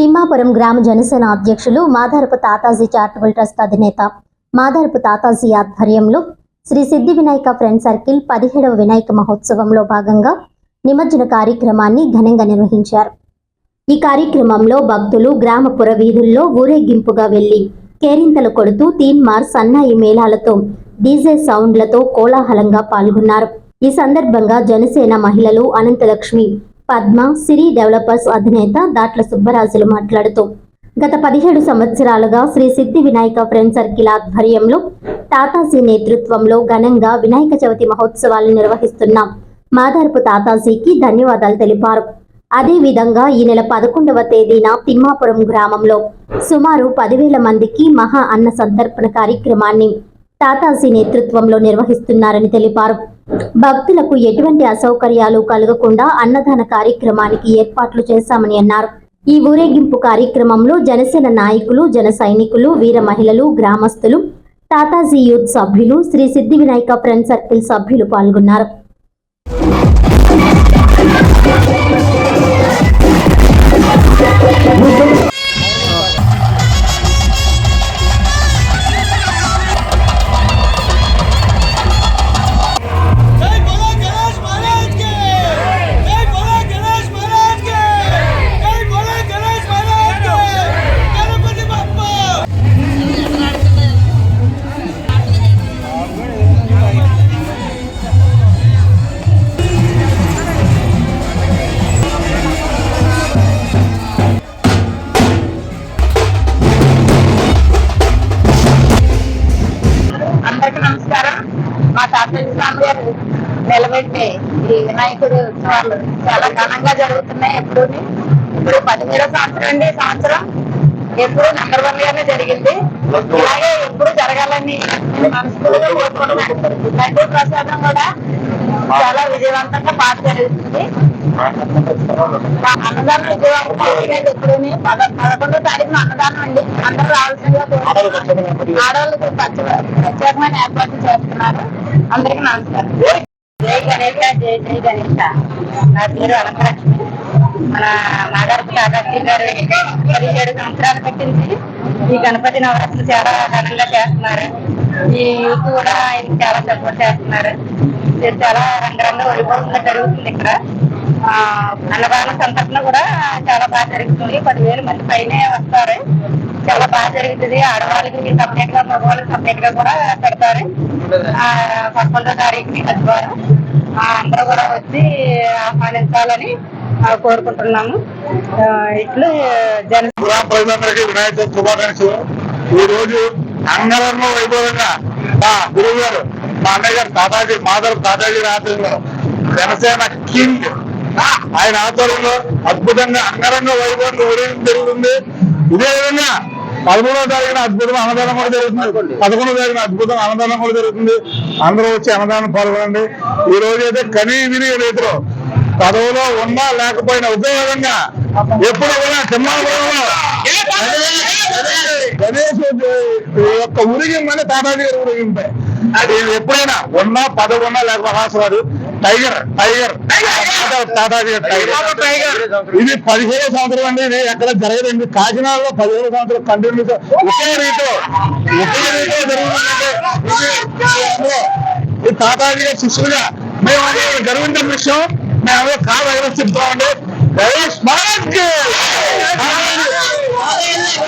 తిమ్మాపురం గ్రామ జనసేన అధ్యక్షులు Madharapu Tataji charitable trust అధినేత మాధారపు తాతాజీ ఆధ్వర్యంలో శ్రీ సిద్ధి వినాయక ఫ్రెండ్ సర్కిల్ పదిహేడవ వినాయక మహోత్సవంలో భాగంగా నిమజ్జన కార్యక్రమాన్ని ఘనంగా నిర్వహించారు. ఈ కార్యక్రమంలో భక్తులు గ్రామపుర వీధుల్లో ఊరేగింపుగా వెళ్ళి కేరింతలు కొడుతూ తీన్మార్ సన్నాయి మేళాలతో డీజే సౌండ్లతో కోలాహలంగా పాల్గొన్నారు. ఈ సందర్భంగా జనసేన మహిళలు అనంతలక్ష్మి పద్మ సిరి డెవలపర్స్ అధినేత దాట్ల సుబ్బరాజులు మాట్లాడుతూ గత పదిహేడు సంవత్సరాలుగా శ్రీ సిద్ధి వినాయక ఫ్రెండ్ సర్కిల్ ఆధ్వర్యంలో తాతాజీ నేతృత్వంలో ఘనంగా వినాయక చవితి మహోత్సవాలు నిర్వహిస్తున్న మాదార్పు తాతాజీకి ధన్యవాదాలు తెలిపారు. అదే విధంగా ఈ నెల పదకొండవ తేదీన తిమ్మాపురం గ్రామంలో సుమారు పదివేల మందికి మహా అన్న సంతర్పణ కార్యక్రమాన్ని తాతాజీ నేతృత్వంలో నిర్వహిస్తున్నారని తెలిపారు. భక్తులకు ఎటువంటి అసౌకర్యాలు కలగకుండా అన్నదాన కార్యక్రమానికి ఏర్పాట్లు చేశామని అన్నారు. ఈ ఊరేగింపు కార్యక్రమంలో జనసేన నాయకులు జన సైనికులు వీర మహిళలు గ్రామస్తులు తాతాజీ యూత్ సభ్యులు శ్రీ సిద్ధి వినాయక ఫ్రెండ్ సర్కిల్ సభ్యులు పాల్గొన్నారు. जय గారు నిలబెట్టే ఈ వినాయకుడు ఉత్సవాలు చాలా ఘనంగా జరుగుతున్నాయి ఎప్పుడు ఇప్పుడు పదిహేడో సంవత్సరం అండి సంవత్సరం. ఎప్పుడు నెంబర్ వన్ గానే జరిగింది. అలాగే ఎప్పుడు జరగాలని మనస్ఫూర్తిగా కోరుకుంటున్నాను. లడ్డూ ప్రసాదం కూడా చాలా విజయవంతంగా బాగా జరుగుతుంది అన్నదానం విజయవంతంగా జరిగేది పద పదకొండో తారీఖున అన్నదానం అండి. అందరూ రావాల్సిందిగా కోరుకుంటున్నాను. ఆడవాళ్ళకి ప్రత్యేకమైన ఏర్పాట్లు చేస్తున్నారు. అందరికీ నమస్కారం. జై గణేష జై జై గణేష నా పేరు అనంతలక్ష్మి మన నాగార్జున దాదాజీ గారు పదిహేడు సంవత్సరాలు పెట్టించి ఈ గణపతి నవరాత్రులు చాలా ఘనంగా చేస్తున్నారు ఈ యూత్ కూడా ఆయన చాలా సపోర్ట్ చేస్తున్నారు ఇది చాలా రంగరంగా వైభవంగా జరుగుతుంది ఇక్కడ ఆ, అన్నదాన సంతర్పణ కూడా చాలా బాగా జరుగుతుంది. పదివేలు మంది పైనే వస్తారు. జరుగుతుంది ఆడవాళ్ళకి సపరేట్గా మగవాళ్ళకి సపరేట్గా కూడా పెడతారు. ఆ, పదకొండో తారీఖుని ఆదివారం ఆ, అందరూ కూడా వచ్చి ఆహ్వానించాలని కోరుకుంటున్నాము. ఇట్లు జన ప్రజలందరికీ వినాయక శుభాకాంక్షలు. ఈ రోజు అంగరంగ వైభవంగా మా గురువు గారు మా అన్నయ్య గారు తాతాజీ మాధవ్ తాతాజీ ఆధ్వర్యంలో జనసేన కింగ్. ఆయన ఆధ్వర్యంలో అద్భుతంగా అంగరంగ వైభవంగా ఊరేగింపు జరుగుతుంది. ఇదే విధంగా పదమూడవ తారీఖున అద్భుతం అన్నదానం కూడా జరుగుతుంది. పదకొండవ తారీఖున అద్భుతం అన్నదానం కూడా జరుగుతుంది. అందరూ వచ్చి అన్నదానం పాల్గొనండి. ఈ రోజు అయితే కనీ విని రైతులు పదవిలో ఉన్నా లేకపోయినా ఉపయోగంగా ఎప్పుడు కూడా తిమ్మాపురంలో గణేష్ యొక్క ఉరిగింపని తాతాజీ గారి ఉరిగింపే. అది ఎప్పుడైనా ఉన్నా పదవి ఉన్నా లేకపోతే హాస్వాడు టైగర్. Tiger tiger. ఇది పదిహేడు సంవత్సరం అండి ఇది ఎక్కడ జరగదండి. కాకినాడలో పదిహేడు సంవత్సరం కంటిన్యూస్ ఒకే రీతిలో ఒకే రీతిలో జరుగుతుందంటే ఇది గారి శిష్యులుగా మేము గర్వించిన విషయం. మేము కాదు చెప్తామండి గణేష్ మహారాజ్కి!